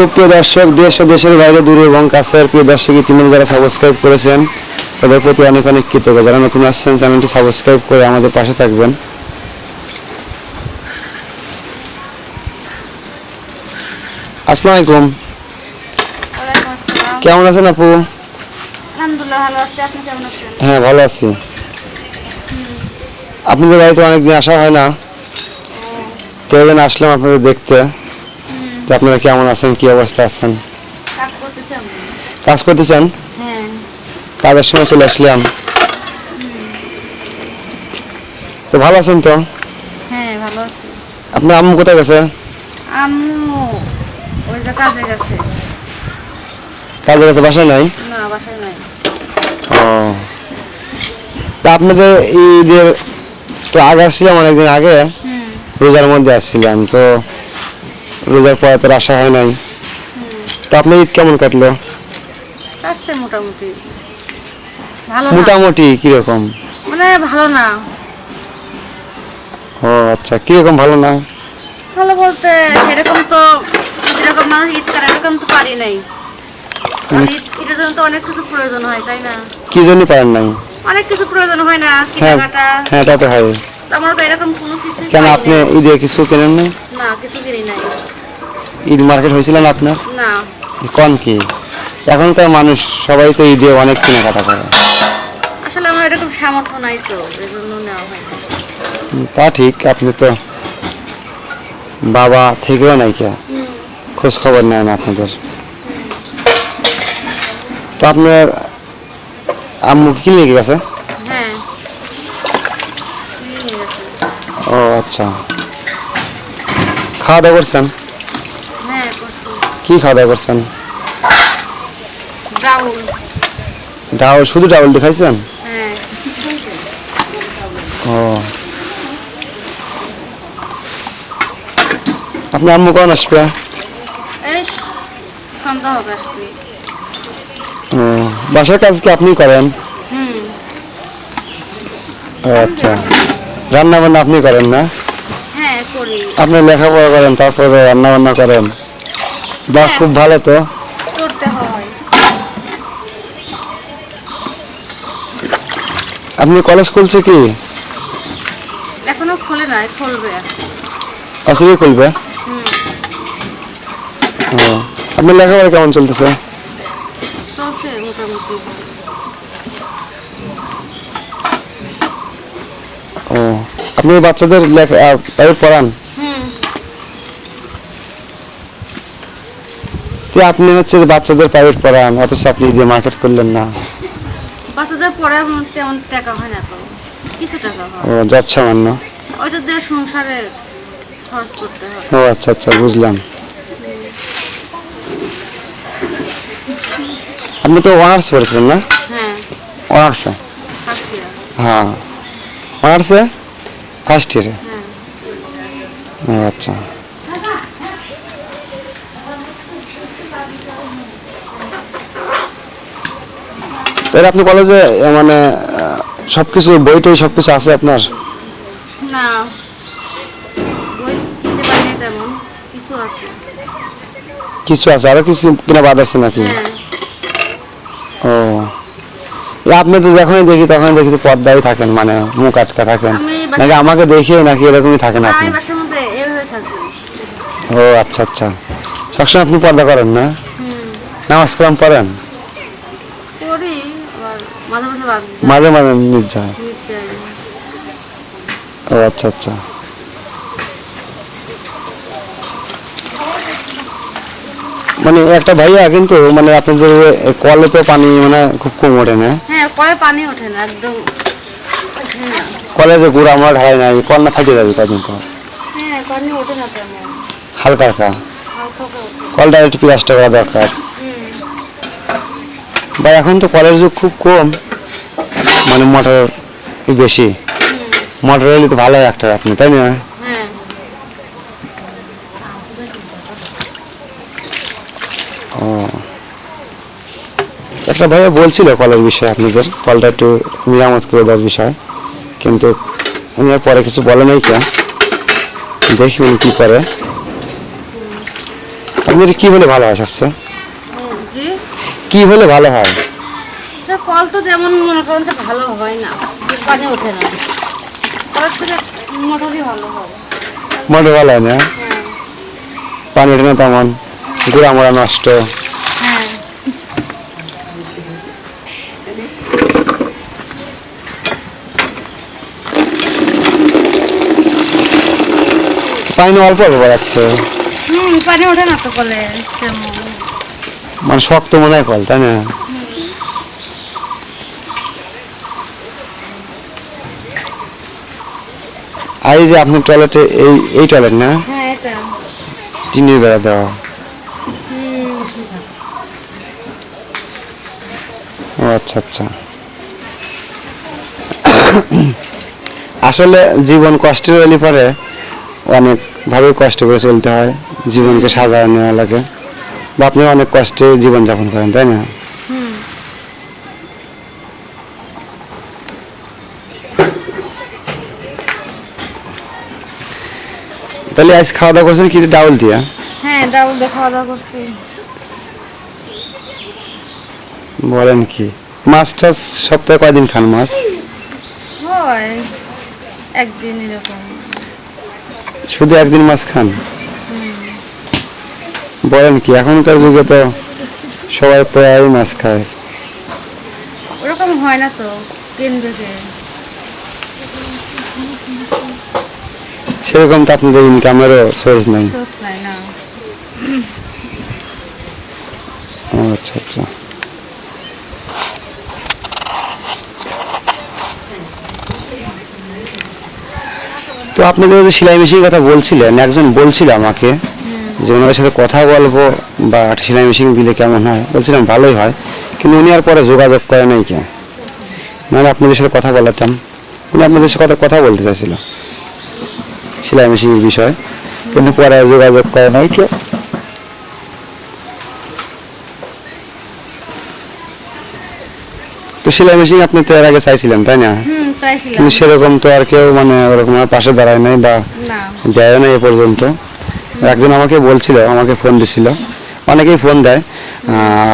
সুপ্রিয় দর্শক দেশ ও দেশের বাইরে দূরে এবং কাছের প্রিয় দর্শক ইতিমধ্যে যারা সাবস্ক্রাইব করেছেন তাদের প্রতি অনেক অনেক কৃতজ্ঞ যারা নতুন আসছেন চ্যানেলটি সাবস্ক্রাইব করে আমাদের পাশে থাকবেন। আসসালামু আলাইকুম। কেমন আছেন আপু? হ্যাঁ ভালো আছি। আপনাদের বাড়িতে অনেকদিন আসা হয় না? তো আসলাম আপনাদের দেখতে। যে আপনারা কেমন আছেন কি অবস্থা আছেন? কাজ করতেছেন? হ্যাঁ। কাজের সময় চলে আসলাম। তো ভালো আছেন তো? হ্যাঁ ভালো আছি। আপনার আম্মু কোথায় গেছে? আম্মু ওই যে কাজে গেছে। কাজে গেছে বাসায় নাই? না বাসায় নাই। ও। তা আপনাদের ঈদের তো আগে আসছিলাম অনেকদিন আগে। রোজার মধ্যে আসছিলাম তো রোজার পরে তো আসা হয় নাই। তো আপনার ঈদ কেমন কাটলো? কাটছে মোটামুটি। ভালো না। মোটামুটি কীরকম? মানে ভালো না। ও আচ্ছা কীরকম ভালো না? ভালো বলতে সেরকম তো যেরকম মানুষ ঈদ করে এরকম তো পারি নাই। ঈদ ঈদের জন্য তো অনেক কিছু প্রয়োজন হয় তাই না? কি জন্য পারেন নাই? অনেক কিছু প্রয়োজন হয় না হ্যাঁ কেনাকাটা। হ্যাঁ তা তো হয়। তো আমার তো এরকম কোনো কিছু কেন আপনি ঈদে কিছু কেনেন নাই? না কিছু কিনি নাই। ঈদ মার্কেট হয়েছিল না আপনার? না। কন কি? এখনকার মানুষ সবাই তো ঈদে অনেক কেনাকাটা করে। আসলে আমার এরকম সামর্থ্য নাই তো এই জন্য নেওয়া হয় তা ঠিক আপনি তো বাবা থেকেও নাই কে খোঁজ খবর নেয় না আপনাদের। তো আপনার আম্মু কি লেগে গেছে? হ্যাঁ। নিয়ে গেছে। ও আচ্ছা। খাওয়া দাওয়া করছেন? করছি কি খাওয়া দাওয়া করছেন? ডাউল। শুধু ডাউল দিয়ে খাইছেন? হ্যাঁ। ও। আপনার আম্মু কখন আসবে? ও বাসার কাজ কি আপনি করেন? আচ্ছা। রান্না বান্না আপনি করেন না? হ্যাঁ আপনি লেখাপড়া করেন তারপরে রান্না বান্না করেন? বাহ হ্যাঁ। খুব ভালো তো। আপনি কলেজ খুলছে কি? এখনও খোলে নাই খুলবে। আসলে খুলবে? হুম। ও আপনার লেখাপড়া কেমন চলতেছে? চলছে মোটামুটি। ও আপনি বাচ্চাদের লেখা পড়ান? তো আপনি হচ্ছে বাচ্চাদের প্রাইভেট পড়ান অথচ আপনি দিয়ে মার্কেট করলেন না। বাচ্চাদের আমার তেমন টাকা হয় না তো। কিছু টাকা হয়। ও যাচ্ছে সামান্য ওইটা দিয়ে সংসারে খরচ করতে হয়। ও আচ্ছা আচ্ছা বুঝলাম। আপনি তো অনার্স পড়েছেন না? হ্যাঁ। অনার্সে হ্যাঁ। অনার্সে ফার্স্ট ইয়ারে হ্যাঁ। ও আচ্ছা। তাহলে আপনি কলেজে মানে সব কিছু বই টই সব কিছু আছে আপনার? না। কিছু আছে। আরও কিছু কিনা বাদ আছে নাকি? হ্যাঁ। ও। আপনি তো যখনই দেখি তখনই দেখি তো পর্দায় থাকেন মানে মুখ আটকা থাকেন। নাকি আমাকে দেখে নাকি এরকমই থাকেন আপনি? ও আচ্ছা আচ্ছা। সবসময় আপনি পর্দা করেন না? নামাজ কালাম পড়েন? মাঝে মাঝে নিচে ও আচ্ছা আচ্ছা। মানে একটা ভাইয়া কিন্তু মানে আপনাদের কলে তো পানি মানে খুব কম ওঠে না? হ্যাঁ কলে পানি ওঠে না একদম না। কলে যে গুড় আমরা ঢালাই নাই কল না ফাটে যাবে কদিন পর? হ্যাঁ পানি ওঠে না হালকা হালকা। কলটা একটু পিঁয়াজটা করা দরকার। বা এখন তো কলের যুগ খুব কম মানে মোটর বেশি। মোটর হলে তো ভালো একটা আপনি, তাই না? ও। একটা ভাইয়া বলছিল কলের বিষয়ে আপনাদের, কলটা একটু মেরামত করে দেওয়ার বিষয়। কিন্তু উনি আর পরে কিছু বলে নাই কে দেখি উনি কী করে। আপনাদের কি হলে ভালো হয় সবচেয়ে? কি হলে ভালো হয়? কল তো যেমন মনে করেন যে ভালো হয় না পানি ওঠে না। থেকে মোটরই ভালো হয়। মোটে ভালো হয় না? পানি ওঠে না তেমন? গুড়া মোড়া নষ্ট। হ্যাঁ। পানি অল্প অল্প বাড়াচ্ছে। পানি ওঠে না তো কলে মানে শক্ত মনে হয় কল তাই না? আর এই যে আপনার টয়লেটে এই এই টয়লেট না? হ্যাঁ এটা। টিনের বেড়া দেওয়া। ও আচ্ছা আচ্ছা। আসলে জীবন কষ্টের হলে পরে অনেক ভাবে কষ্ট করে চলতে হয়। জীবনকে সাজায় নেওয়া লাগে। বা আপনি অনেক কষ্টে জীবন যাপন করেন তাই না? তাহলে আজ খাওয়া দাওয়া করছেন কি? ডাউল দিয়া। হ্যাঁ ডাউল দিয়ে খাওয়া দাওয়া করছি। বলেন কি? মাছ টাছ সপ্তাহে কয়দিন খান মাছ? হয় একদিন এরকম। শুধু একদিন মাছ খান? বলেন কি এখনকার যুগে তো সবাই প্রায় মাছ খায়। ওরকম হয় না তো সেরকম তো আপনাদের ইনকামেরও সোর্স নাই। আচ্ছা আচ্ছা। তো আপনাদের সেলাই মেশিনের কথা বলছিলেন একজন বলছিল আমাকে যে ওনাদের সাথে কথা বলব বা সেলাই মেশিন দিলে কেমন হয়? বলছিলাম ভালোই হয় কিন্তু উনি আর পরে যোগাযোগ করে নাই কে নাহলে আপনাদের সাথে কথা বলাতাম। উনি আপনাদের সাথে কথা কথা বলতে চাইছিল সেলাই মেশিনের বিষয়ে কিন্তু পরে যোগাযোগ করে নাই কে তো সেলাই মেশিন আপনি তো এর আগে চাইছিলেন তাই না? কিন্তু সেরকম তো আর কেউ মানে ওরকম পাশে দাঁড়ায় নাই বা দেয় না এ পর্যন্ত। একজন আমাকে বলছিল, আমাকে ফোন দিছিল। অনেকেই ফোন দেয়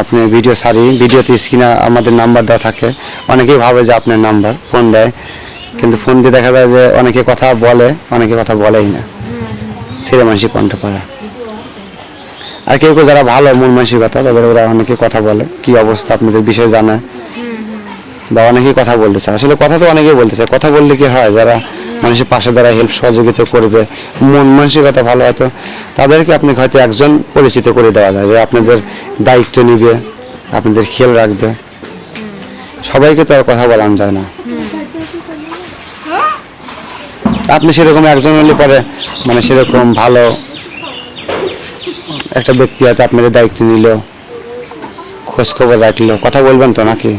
আপনি ভিডিও সারি ভিডিওতে স্ক্রিনে আমাদের নাম্বার দেওয়া থাকে। অনেকেই ভাবে যে আপনার নাম্বার ফোন দেয়। কিন্তু ফোন দিয়ে দেখা যায় যে অনেকে কথা বলে, অনেকে কথা বলেই না। ছেলে মানসিক কণ্ঠ পায়। আর কেউ কেউ যারা ভালো মন মানসিকতা, তাদের ওরা অনেকে কথা বলে, কি অবস্থা, আপনাদের বিষয়ে জানায়। বা অনেকেই কথা বলতে চায়। আসলে কথা তো অনেকেই বলতে চায়। কথা বললে কি হয়? যারা মানুষের পাশে দ্বারা হেল্প সহযোগিতা করবে, মন মানসিকতা ভালো হয়তো তাদেরকে আপনি হয়তো একজন পরিচিত করে দেওয়া যায়, যে আপনাদের দায়িত্ব নিবে, আপনাদের খেয়াল রাখবে। সবাইকে তো আর কথা বলানো যায় না। আপনি সেরকম একজন হলে পরে মানে সেরকম ভালো একটা ব্যক্তি হয়তো আপনাদের দায়িত্ব নিল, খোঁজ খবর রাখল, কথা বলবেন তো নাকি?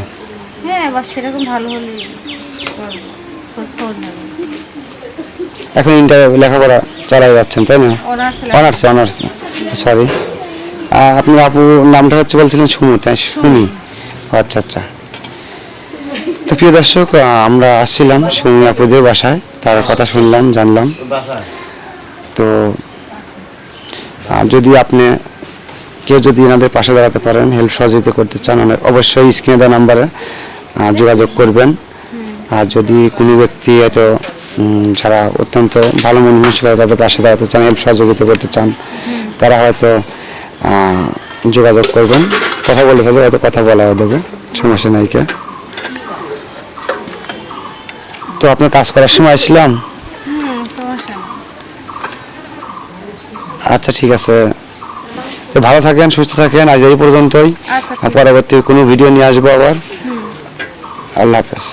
হ্যাঁ সেরকম ভালো হলে খোঁজ খবর এখন ইন্টার লেখাপড়া চালাই যাচ্ছেন তাই না? অনার্স অনার্স সরি আপনি আপুর নামটা হচ্ছে বলছিলেন সুমি তাই সুমি। আচ্ছা আচ্ছা। তো প্রিয় দর্শক আমরা আসছিলাম সুমি আপুদের বাসায় তার কথা শুনলাম জানলাম। তো যদি আপনি কেউ যদি এনাদের পাশে দাঁড়াতে পারেন হেল্প সহযোগিতা করতে চান অবশ্যই স্ক্রিনে দেওয়া নাম্বারে যোগাযোগ করবেন। আর যদি কোনো ব্যক্তি হয়তো উম, যারা অত্যন্ত ভালো মন মানসিকতা তাদের পাশে দাঁড়াতে চান হেল্প সহযোগিতা করতে চান তারা হয়তো যোগাযোগ করবেন। কথা বলে থাকলে হয়তো কথা বলা দেবে সমস্যা নাই কে। তো আপনি কাজ করার সময় আসলাম আচ্ছা ঠিক আছে। তো ভালো থাকেন সুস্থ থাকেন আজ এই পর্যন্তই। আচ্ছা পরবর্তী কোনো ভিডিও নিয়ে আসব আবার। আল্লাহ হাফেজ।